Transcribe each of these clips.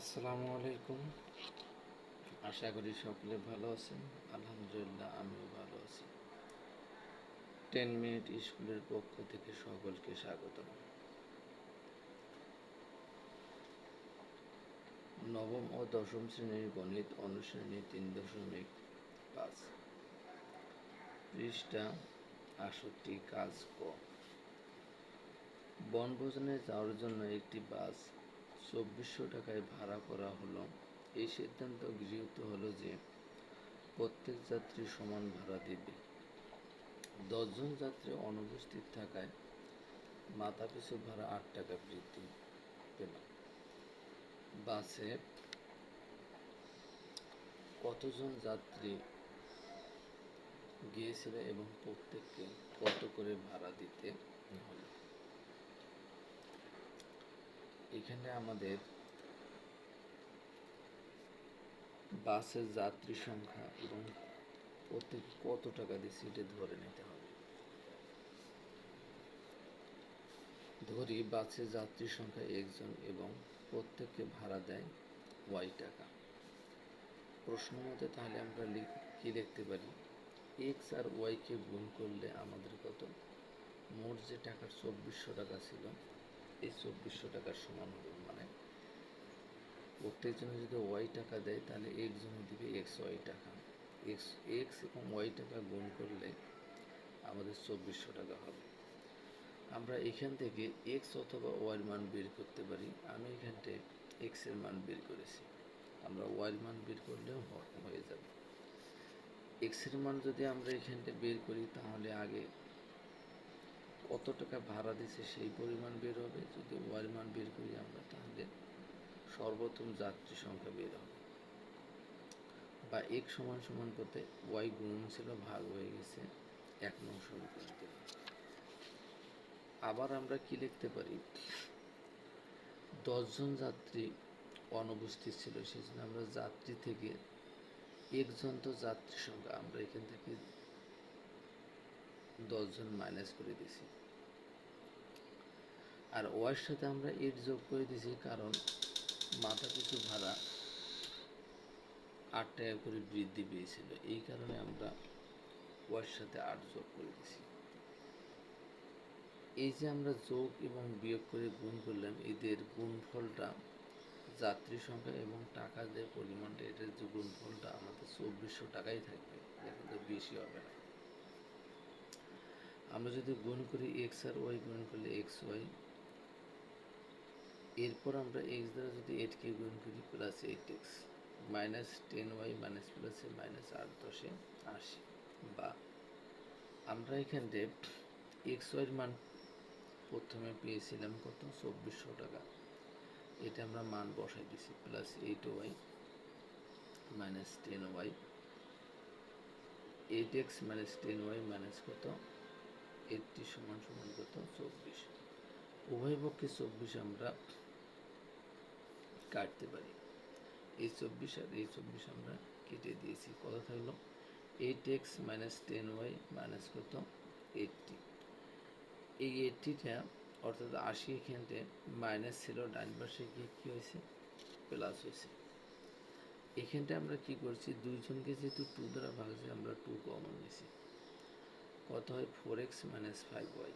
আসসালামু আলাইকুম। আশা করি সকলে ভালো আছেন। আলহামদুলিল্লাহ, আমিও ভালো আছি। টেন মিনিট স্কুলের পক্ষ থেকে সকলকে স্বাগতম। নবম ও দশম শ্রেণির গণিত অনুশ্রেণী তিন দশমিক পাঁচ। পৃষ্ঠা আষট্টি কাজ ক। বনভোজনে যাওয়ার জন্য একটি বাস চব্বিশশো টাকায় ভাড়া করা হলো। এই সিদ্ধান্ত গৃহীত হলো যে প্রত্যেক যাত্রী সমান ভাড়া দেবে। দশজন যাত্রী অনুপস্থিত থাকায় মাথা পিছু ভাড়া আট টাকা বৃদ্ধি পেল। বাসে কতজন যাত্রী গিয়েছিল এবং প্রত্যেককে কত করে ভাড়া দিতে হলো? এখানে আমাদের বাসের যাত্রী সংখ্যা এবং প্রত্যেক কত টাকা দিয়ে সিটে ধরে নিতে হবে। ধরি বাসের যাত্রী সংখ্যা একজন এবং প্রত্যেককে ভাড়া দেয় ওয়াই টাকা। প্রশ্ন মতে তাহলে আমরা কি লিখতে পারি? এক্স আর ওয়াইকে গুণ করলে আমাদের কত? মোট যে টাকার চব্বিশশো টাকা ছিল এই চব্বিশশো টাকার সমান হবে। মানে প্রত্যেকজনে যদি ওয়াই টাকা দেয়, তাহলে একজনে দিবে এক্স ওয়াই টাকা। এক্স এক্স এবং ওয়াই টাকা গুণ করলে আমাদের চব্বিশশো টাকা হবে। আমরা এখান থেকে এক্স অথবা ওয়াইয়ের মান বের করতে পারি। আমি এখানতে এক্সের মান বের করেছি। আমরা ওয়াইয়ের মান বের করলেও হয়ে যাবে। এক্সের মান যদি আমরা এখানতে বের করি, তাহলে আগে কত টাকা ভাড়া দিছে সেই পরিমাণ বের হবে। যদি ওয়ার মান বের করি আমরা, তাহলে সর্বপ্রথম যাত্রী সংখ্যা বের হবে। বা এক সমান সমান করতে ওয়াই গুণ ছিল ভাগ হয়ে গেছে এক নং আবার আমরা কি লিখতে পারি? দশজন যাত্রী অনুপস্থিত ছিল সেই জন্য আমরা যাত্রী থেকে একজন তো যাত্রী সংখ্যা আমরা এখান থেকে দশজন মাইনাস করে দিছি আর ওয়ার সাথে আমরা এইট যোগ করে দিছি কারণ মাথা পিছু ভাড়া আট টাকা করে বৃদ্ধি পেয়েছিল। এই কারণে আমরা ওয়ার সাথে আট যোগ করে দিছি এই যে আমরা যোগ এবং বিয়োগ করে গুণ করলাম, এদের গুণফলটা যাত্রী সংখ্যা এবং টাকা যে পরিমাণটা, এটার যে গুণফলটা আমাদের চব্বিশশো টাকাই থাকবে। এটা বেশি হবে না। আমরা যদি গুণ করি এক্স আর ওয়াই গুণ করলে এক্স ওয়াই এরপর আমরা এক্স দ্বারা যদি এইটকে গুণ করি plus eight X minus ten Y minus প্লাসে মাইনাস আট দশে আশি বা আমরা এখানে এক্স ওয়াইয়ের মান প্রথমে পেয়েছিলাম কত? চব্বিশশো টাকা। এটা আমরা মান বসাই দিছি plus eight Y minus ten Y eight X minus ten Y minus কত? এইটটি সমান সমান কত? চব্বিশ। উভয় পক্ষে চব্বিশ আমরা কাটতে পারি। এই চব্বিশ আর এই চব্বিশ আমরা কেটে দিয়েছি। কত থাকল? Eight X minus ten Y minus কত? এইটটি। এই এইটটিটা অর্থাৎ আশি এখানতে মাইনাস ছিল, ডান পাশে গিয়ে কী হয়েছে? প্লাস হয়েছে। এখানটা আমরা কি করছি? দুইজনকে যেহেতু টু দ্বারা ভাগছে আমরা টু কমন নিয়েছি। কত হয়? Four X minus five Y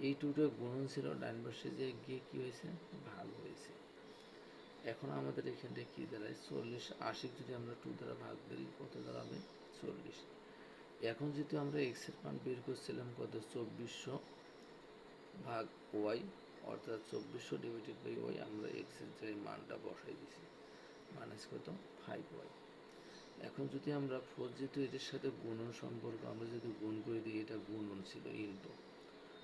এই টুটা গুণন ছিল, ডান পাশে যে গিয়ে কী হয়েছে? ভাগ হয়েছে। এখন আমাদের এখানটা কী দাঁড়ায়? চল্লিশ আশি যদি আমরা টু দ্বারা ভাগ দিই কত দাঁড়াবে? চল্লিশ। এখন যেহেতু আমরা এক্সের মান বের করছিলাম, কত? চব্বিশশো ভাগ ওয়াই অর্থাৎ চব্বিশশো ডিভাইডেড বাই ওয়াই আমরা এক্সের যে মানটা বসাই দিছি মাইনাস কত? ফাইভ ওয়াই এখন যদি আমরা ফোর যেহেতু এটার সাথে গুণন সম্পর্ক, আমরা যদি গুণ করে দিই, এটা গুণন ছিল ইন্টু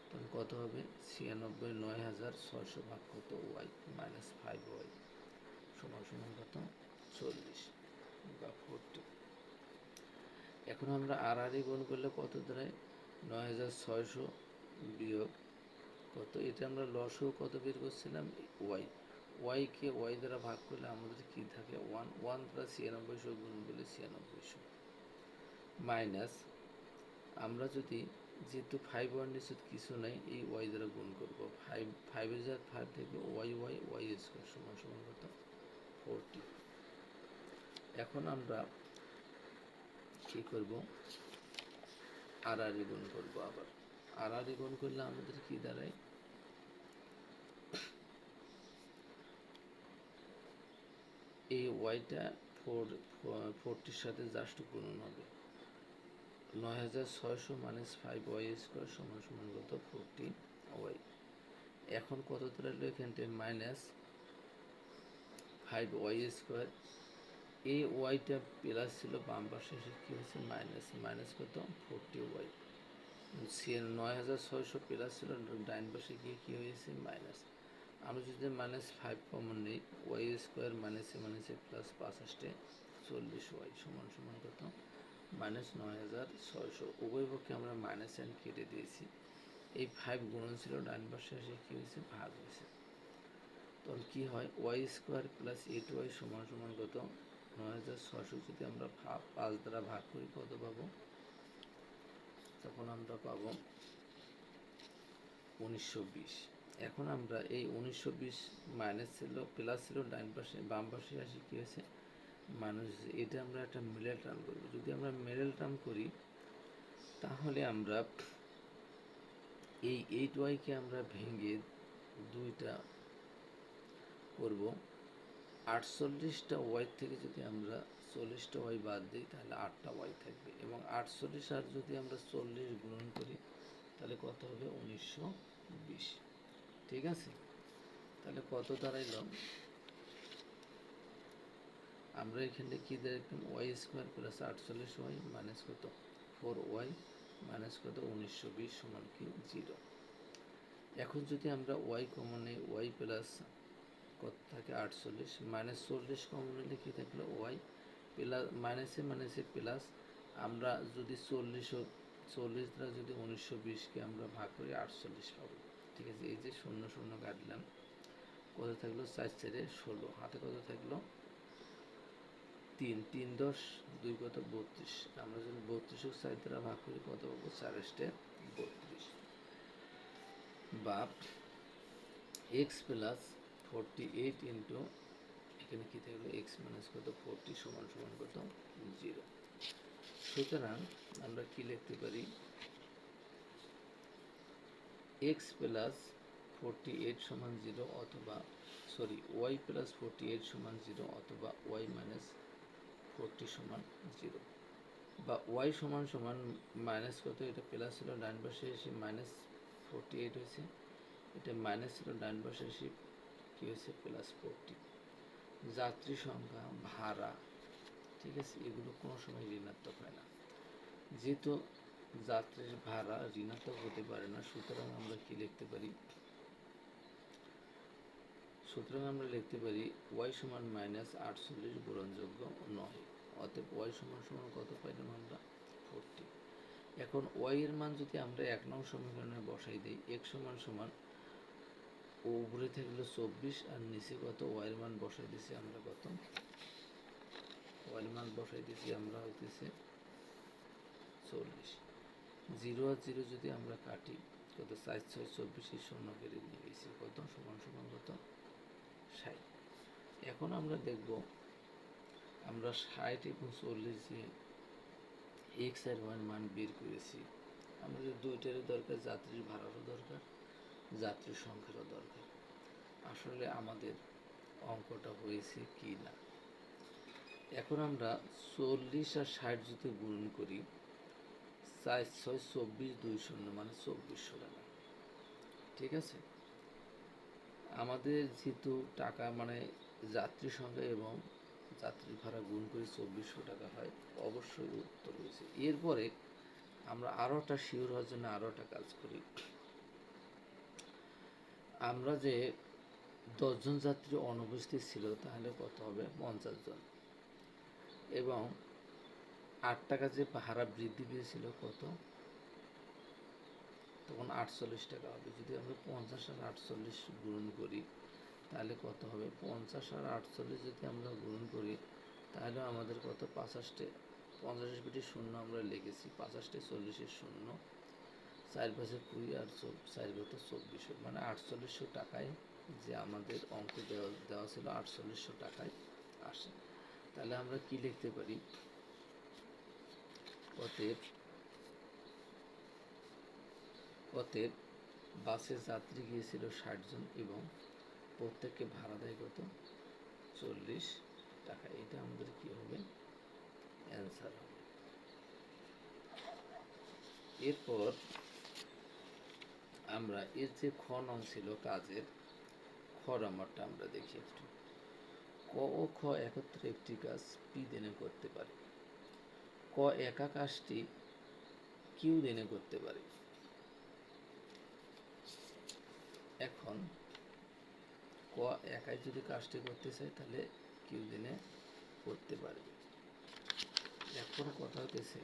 তখন কত হবে? ছিয়ানব্বই, নয় হাজার, ছয়শো ভাগ কত? ওয়াই মাইনাস ফাইভ ওয়াই চল্লিশ। বা এখন আমরা আর আর গুণ করলে কত দাঁড়ায়? নয় হাজার ছয়শো বিয়োগ কত? এটা আমরা লসও কত বের করছিলাম? ওয়াই। ওয়াইকে ওয়াই দ্বারা ভাগ করলে আমাদের কি থাকে? ওয়ান। ওয়ান দ্বারা ছিয়ানব্বইশো গুণ করলে ছিয়ানব্বইশো। মাইনাস আমরা যদি যেহেতু ফাইভ ওয়ান নিচে কিছু নাই, এই ওয়াই দ্বারা গুণ করব। ফাইভ ফাইভের যা ফাইভ থেকে ওয়াই ওয়াই ওয়াই স্কোয়ার সমান সমান কত? ফোরটি এখন আমরা কি করব? আর আর গুণ করব আবার। আর আর গুণ করলে আমাদের কি দাঁড়ায়? এই ওয়াইটা ফোর ফোরটির সাথে জাস্ট গুণন হবে। নয় হাজার ছয়শো মাইনাস ফাইভ ওয়াই স্কোয়ার সমান সমান কত ফোরটি ওয়াই এখন কত দাঁড়াল এখানটায় মাইনাস ফাইভ ওয়াই স্কোয়ার এ ওয়াইটা প্লাস ছিল বাম পাশে, এসে কী হয়েছে? মাইনাস মাইনাস কত? ফোরটি ওয়াই নয় হাজার ছয়শো প্লাস ছিল ডাইন পাশে গিয়ে কী হয়েছে? মাইনাস আমরা যদি মাইনাস ফাইভ কমন নেই ওয়াই স্কোয়ার মাইনাসে মাইনাসে প্লাস পাঁচ আসতে চল্লিশ ওয়াই সমান সমান কত? মাইনাস নয় হাজার ছয়শো। উভয় পক্ষে আমরা মাইনাস এন কেটে দিয়েছি। এই ফাইভ গুণন ছিল, ডান পাশে এসে কী হয়েছে? ভাগ হয়েছে। তখন কী হয়? Y square plus eight Y সমান সমান কত? নয় হাজার ছশো যদি আমরা পাঁচ দ্বারা ভাগ করি কত পাবো? তখন আমরা পাবো উনিশশো বিশ। এখন আমরা এই উনিশশো বিশ মাইনাস ছিল প্লাস ছিল ডাইন পাশে, বাম পাশে আসি কী হয়েছে? মানুষ এটা আমরা একটা মিডল টার্ম করব। যদি আমরা মিডল টার্ম করি, তাহলে আমরা এই এইট ওয়াইকে আমরা ভেঙে দুইটা করব। আটচল্লিশটা ওয়াই থেকে যদি আমরা চল্লিশটা ওয়াই বাদ দিই, তাহলে আটটা ওয়াই থাকবে। এবং আটচল্লিশ আর যদি আমরা চল্লিশ গুণন করি, তাহলে কত হবে? উনিশশো বিশ। ঠিক আছে? তাহলে কত দাঁড়াইল? আমরা এখানে কি দেখলাম? ওয়াই স্কোয়ার প্লাস আটচল্লিশ ওয়াই মাইনাস কত? ফোর ওয়াই মাইনাস কত? উনিশশো বিশ সমান কি? জিরো এখন যদি আমরা ওয়াই কমন নেই ওয়াই প্লাস কত থাকে আটচল্লিশ মাইনাস চল্লিশ কমন নিলে কী থাকল ওয়াই প্লাস মাইনাসে মাইনাসে প্লাস আমরা যদি চল্লিশ চল্লিশ দ্বারা যদি উনিশশো বিশকে আমরা ভাগ করি, আটচল্লিশ পাবো। ঠিক আছে, এই যে শূন্য শূন্য কাটলাম কত থাকল? চার চারে ষোলো, হাতে কত থাকল? তিন তিন দশ, দুই কত? বত্রিশ। আমরা যদি বত্রিশ চার দ্বারা ভাগ করি, কত পাবো? চার এস্টে বত্রিশ। বা X plus forty eight into এখানে কী থাকল এক্স মাইনাস কত? ফোরটি সমান সমান কত? জিরো সুতরাং আমরা কি লিখতে পারি? এক্স প্লাস ফোরটি এইট সমান জিরো অথবা sorry Y plus forty eight সমান জিরো অথবা ওয়াই মাইনাস ফোরটি সমান জিরো বা ওয়াই সমান সমান মাইনাস কত? এটা প্লাস ছিল ডান পাশে এসে মাইনাস ফোরটি এইট হয়েছে। এটা মাইনাস ছিল ডান পাশে এসে কী হয়েছে? Plus forty. যাত্রী সংখ্যা, ভাড়া, ঠিক আছে? এগুলো কোনো সময় ঋণাত্মক হয় না। যেহেতু যাত্রীর ভাড়া ঋণাত্মক হতে পারে না, সুতরাং আমরা কি লিখতে পারি? সুতরাং আমরা লিখতে পারি ওয়াই সমান মাইনাস আটচল্লিশ গ্রহণযোগ্য নয়। অতএব ওয়াই সমান সমান কত পাইলাম আমরা? ফোরটি। এখন ওয়াই এর মান যদি আমরা এক নং সমীকরণে বসাই দিই এক সমান সমান ও উপরে থাকল চব্বিশ আর নিচে কত? ওয়াইয়ের মান বসাই দিছি আমরা কত? ওয়াইয়ের মান বসাই দিছি আমরা হইতেছে চল্লিশ। জিরো আর জিরো যদি আমরা কাটি, কত? চার ছয়, চব্বিশে শূন্য করে নিয়ে গেছি কত? সমান সমান কত? ষাট। এখন আমরা দেখব, আমরা ষাট এবং চল্লিশ যে এক্স আর ওয়ান মান বের করেছি, আমাদের দুইটারই দরকার, যাত্রীর ভাড়ারও দরকার। যাত্রীর সংখ্যারও দরকার। আসলে আমাদের অঙ্কটা হয়েছে কি না? এখন আমরা চল্লিশ আর ষাট যদি গুণ করি, চার ছয় চব্বিশ দুই শূন্য মানে চব্বিশশো টাকা ঠিক আছে? আমাদের যেহেতু টাকা মানে যাত্রী সংখ্যা এবং যাত্রী ভাড়া গুণ করে চব্বিশশো টাকা হয়, অবশ্যই উত্তর হয়েছে। এরপরে আমরা আরও একটা শিওর হওয়ার জন্য আরও একটা কাজ করি। আমরা যে দশজন যাত্রী অনুপস্থিত ছিল, তাহলে কত হবে? পঞ্চাশ জন। এবং আট টাকা যে ভাড়া বৃদ্ধি পেয়েছিল কত? তখন আটচল্লিশ টাকা হবে। যদি আমরা পঞ্চাশ আর আটচল্লিশ গুণন করি, তাহলে কত হবে? পঞ্চাশ আর আটচল্লিশ যদি আমরা গুণন করি, তাহলে আমাদের কত? পাঁচাশটে পঞ্চাশ পিঠে শূন্য আমরা লিখেছি। পাঁচাশটে চল্লিশের শূন্য। চার পাশে কুড়ি আর চার কত চব্বিশশো মানে আটচল্লিশশো টাকায় যে আমাদের অঙ্ক দেওয়া দেওয়া ছিল আটচল্লিশশো টাকায় আসে। তাহলে আমরা কি লিখতে পারি? অতএব অতএব বাসে যাত্রী গিয়েছিল ষাট জন এবং প্রত্যেককে ভাড়া দেয় কত? চল্লিশ টাকা। এটা আমাদের কি হবে? অ্যান্সার হবে। এরপর আমরা এর যে খ নং ছিল কাজের, খ নাম্বারটা আমরা দেখি একটু। ক ও খ একত্রে একটি কাজ পি দিনে করতে পারে। ক একা কাজটি কিউ দিনে করতে পারে। এখন ক একাই যদি কাজটি করতে চায়, তাহলে কিউ দিনে করতে পারবে এখন কথা হতেছে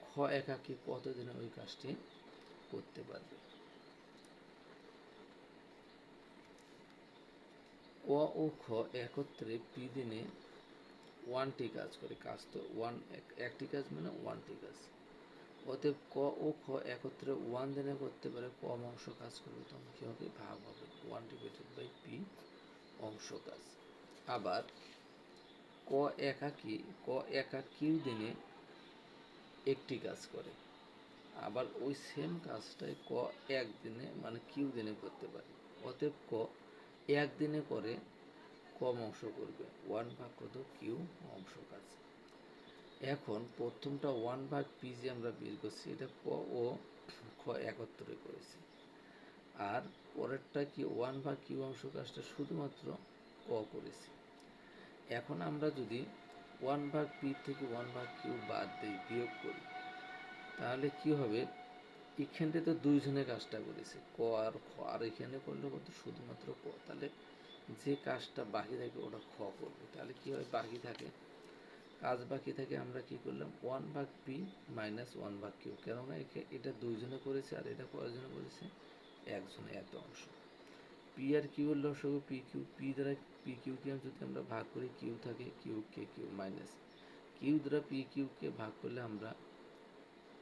খ একাকি কতদিনে ওই কাজটি করতে পারবে। ক ও খ একত্রে পি দিনে ওয়ানটি কাজ করে। কাজ তো ওয়ান একটি কাজ মানে ওয়ানটি কাজ। অতএব ক ও খ একত্রে ওয়ান দিনে করতে পারে, কম অংশ কাজ করবে, তখন কী হবে? ভাগ হবে। ওয়ান ডিভাইডেড বাই পি অংশ কাজ। আবার ক একাকি, ক একা কিউ দিনে একটি কাজ করে। আবার ওই সেম কাজটাই ক এক দিনে মানে কিউ দিনে করতে পারে। অতএব ক এক দিনে করে কম অংশ করবে। ওয়ান ভাগ কত? কিউ অংশ কাজ। এখন প্রথমটা ওয়ান ভাগ পি যে আমরা বের করছি, এটা ক ও খ একত্রে করেছি। আর পরেরটা কি? ওয়ান ভাগ কিউ অংশ কাজটা শুধুমাত্র ক করেছি। এখন আমরা যদি ওয়ান ভাগ পি থেকে ওয়ান ভাগ কিউ বাদ দিই, বিয়োগ করি তাহলে কি হবে? এখানটা তো দুইজনে কাজটা করেছে। ক আর খ। আর এখানে করলে কত? শুধুমাত্র ক। তাহলে যে কাজটা বাকি থাকে, ওটা খ করবে। তাহলে কি হয়? বাকি থাকে। কাজ বাকি থাকে, আমরা কি করলাম? ওয়ান ভাগ পি মাইনাস ওয়ান ভাগ কিউ। কেননা এটা দুইজনে করেছে আর এটা কয়জনে করেছে? একজনে এত অংশ। পি আর কিউ এর লসগু পি কিউ। পি দ্বারা পি কিউ কে যদি আমরা ভাগ করি, কিউ থাকে কিউ কে কিউ মাইনাস। কিউ দ্বারা পি কিউ কে ভাগ করলে আমরা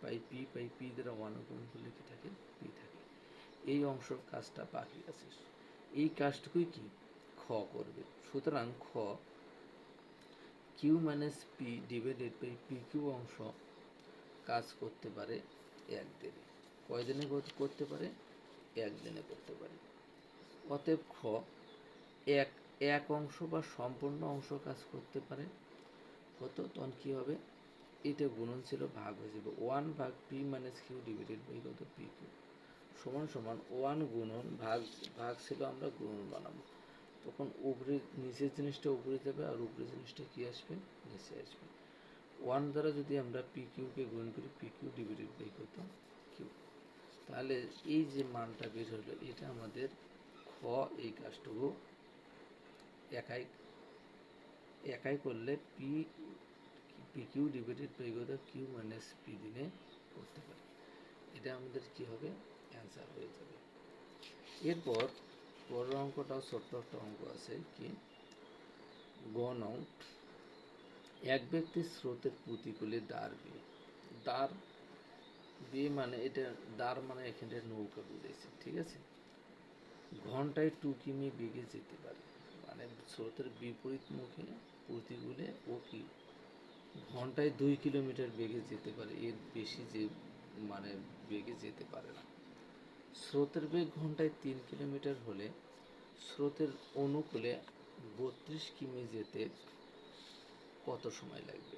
পাই পি পাই পি দ্বারা ওয়ান গুণ কি থাকে? পি থাকে? এই অংশ কাজটা বাকি আছে। এই কাজটুকুই কি? খ করবে। সুতরাং খ Q minus P divided by P Q অংশ কাজ করতে পারে এক দিনে কয় দিনে করতে পারে? এক দিনে করতে পারে। অতএব খ এক এক অংশ বা সম্পূর্ণ অংশ কাজ করতে পারে। কত তখন কী হবে? এটা গুণন ছিল ভাগ হয়ে যাবে। ওয়ান ভাগ P minus Q divided by কত? পি কিউ সমান সমান ওয়ান গুণন ভাগ ভাগ ছিল আমরা গুণন বানাবো। তখন উপরে, নিচের জিনিসটা উপরে যাবে আর উপরের জিনিসটা কি আসবে? নিচে আসবে। ওয়ান দ্বারা যদি আমরা পি কিউকে গুণ করি পি কিউ ডিভাইডেড বাই কত? কিউ তাহলে এই যে মানটা বের হলো, এটা আমাদের খ এই কাজটুকু একাই একাই করলে P P Q divided by কত কিউ মাইনাস পি দিনে করতে পারি। এটা আমাদের কি হবে? অ্যান্সার হয়ে যাবে। এরপর পরের অঙ্কটাও ছোট্ট একটা অঙ্ক আছে কি? গ নং এক ব্যক্তির স্রোতের প্রতিকূলে দাঁড় বিয়ে দাঁড় বিয়ে মানে এটা দাঁড় মানে এখানে নৌকা বুঝেছে ঠিক আছে? ঘন্টায় টু কিমি বেগে যেতে পারে। মানে স্রোতের বিপরীত মুখে প্রতিকূলে ও কি? ঘন্টায় দুই কিলোমিটার বেগে যেতে পারে। এর বেশি যে মানে বেগে যেতে পারে না। স্রোতের বেগ ঘন্টায় তিন কিলোমিটার হলে স্রোতের অনুকূলে বত্রিশ কিমি যেতে কত সময় লাগবে?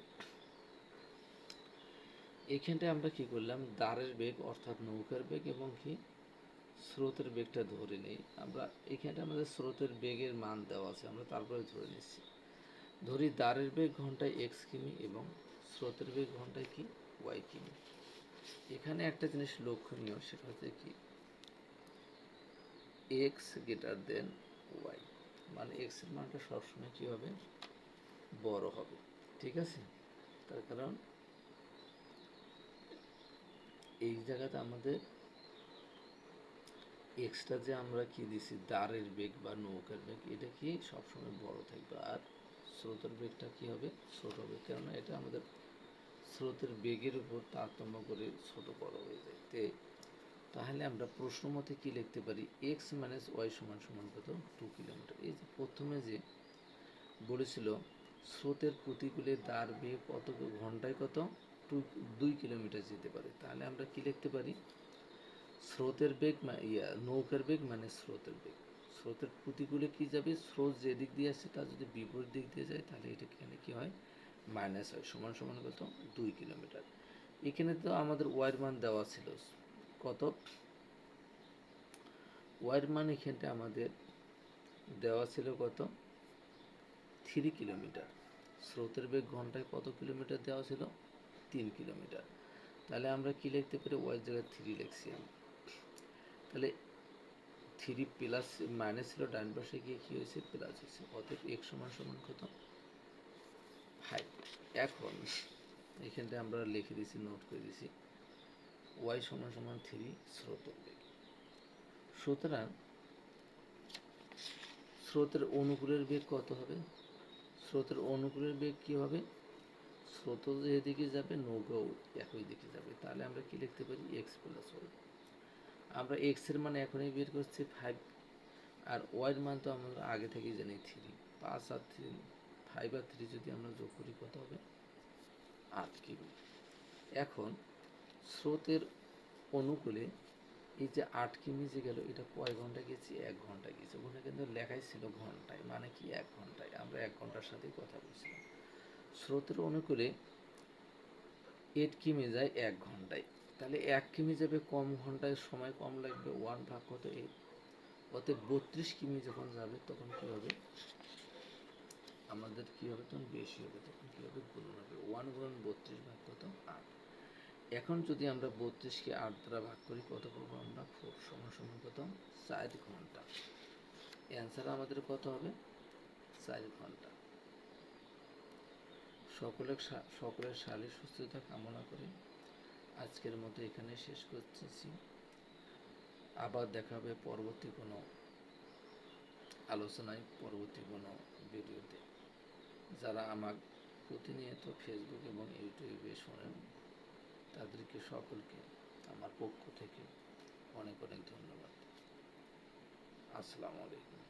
এখানটায় আমরা কি করলাম? দাঁড়ের বেগ অর্থাৎ নৌকার বেগ এবং কি স্রোতের বেগটা ধরে নেই। আমরা এখানটা আমাদের স্রোতের বেগের মান দেওয়া আছে। আমরা তারপরে ধরে নিচ্ছি। ধরি দাঁড়ের বেগ ঘন্টায় এক্স কিমি এবং স্রোতের বেগ ঘন্টায় কি? ওয়াই কিমি। এখানে একটা জিনিস লক্ষণীয়, সেটা হচ্ছে কি? এক্স গ্রেটার দেন ওয়াই মানে এক্সের মানটা সবসময় কী হবে? বড় হবে, ঠিক আছে? তার কারণ এই জায়গাতে আমাদের এক্সট্রা যে আমরা কি দিছি? দাঁড়ের বেগ বা নৌকার বেগ, এটা কি সবসময় বড় থাকবে। আর স্রোতের বেগটা কি হবে? ছোট হবে। কেননা এটা আমাদের স্রোতের বেগের উপর তারতম্য করে ছোট বড় হয়ে যায়। তে তাহলে আমরা প্রশ্ন মতে কি লিখতে পারি? এক্স মাইনাস ওয়াই সমান সমান কত? টু কিলোমিটার এই যে প্রথমে যে বলেছিল, স্রোতের প্রতিকূলে দাঁড় বেগ কত ঘন্টায় কত? টু- দুই কিলোমিটার যেতে পারে। তাহলে আমরা কি লিখতে পারি? স্রোতের বেগ ইয়া, নৌকার বেগ মানে স্রোতের বেগ। স্রোতের প্রতিকূলে কি যাবে? স্রোত যে দিক দিয়ে আসছে, তার যদি বিপরীত দিক দিয়ে যায়, তাহলে এটা এখানে কি হয়? মাইনাস হয়। সমান সমান কত? দুই কিলোমিটার। এখানে তো আমাদের ওয়ার মান দেওয়া ছিল। কত? ওয়ার মান এখানটা আমাদের দেওয়া ছিল কত? Three kilometre. স্রোতের বেগ ঘন্টায় কত কিলোমিটার দেওয়া ছিল? তিন কিলোমিটার। তাহলে আমরা কি লিখতে পারি? ওয়াই জায়গায় থ্রি লিখছি তাহলে থ্রি প্লাস মাইনাস ছিল, ডান পাশে গিয়ে কী হয়েছে? প্লাস হয়েছে। অতএব এক সমান সমান কত? ফাইভ এখন এখানটা আমরা লিখে দিছি নোট করে দিছি ওয়াই সমান সমান থ্রি স্রোতের বেগ সুতরাং স্রোতের অনুকূলের বেগ কত হবে? স্রোতের অনুকূলের বেগ কি হবে? স্রোত যেদিকে যাবে, নৌকাও একই দিকে যাবে। তাহলে আমরা কি লিখতে পারি? এক্স প্লাস ওয়াই আমরা এক্সের মান এখনই বের করছি ফাইভ আর ওয়াইয়ের মান তো আমরা আগে থেকেই জানি থ্রি পাঁচ আর থ্রি ফাইভ আর থ্রি যদি আমরা যোগ করি কত হবে? আট কিমি এখন স্রোতের অনুকূলে এই যে আট কিমি যে গেল, এটা কয় ঘণ্টা গেছি? এক ঘণ্টা গেছে। ওখানে কিন্তু লেখাই ছিল ঘন্টায় মানে কি এক ঘন্টায়? আমরা এক ঘণ্টার সাথেই কথা বলছিলাম। স্রোতের অনুকূলে এইট কিমি যায়? এক ঘন্টায়। তাহলে এক কিমি যাবে কম ঘন্টায় সময় কম লাগবে ওয়ান ভাগ কত এইট অতএব বত্রিশ কিমি যখন যাবে তখন কি হবে? আমাদের কি হবে তখন? বেশি হবে, তখন কি হবে? গুণন হবে। ওয়ান গুণন বত্রিশ ভাগ কত? আট। এখন যদি আমরা বত্রিশকে আট দ্বারা ভাগ করি, কত পাবো আমরা? ফোর সমান সমান কত? চার ঘণ্টা। অ্যান্সার আমাদের কত হবে? চার ঘণ্টা। সকলের সকলের শারীরিক সুস্থতা কামনা করে। আজকের মতো এখানে শেষ করতেছি। আবার দেখা হবে পরবর্তী কোনো আলোচনায়, পরবর্তী কোনো ভিডিওতে। যারা আমার প্রতিনিয়ত ফেসবুক এবং ইউটিউবে শোনেন, তাদেরকে সকলকে আমার পক্ষ থেকে অনেক অনেক ধন্যবাদ। আসসালামু আলাইকুম।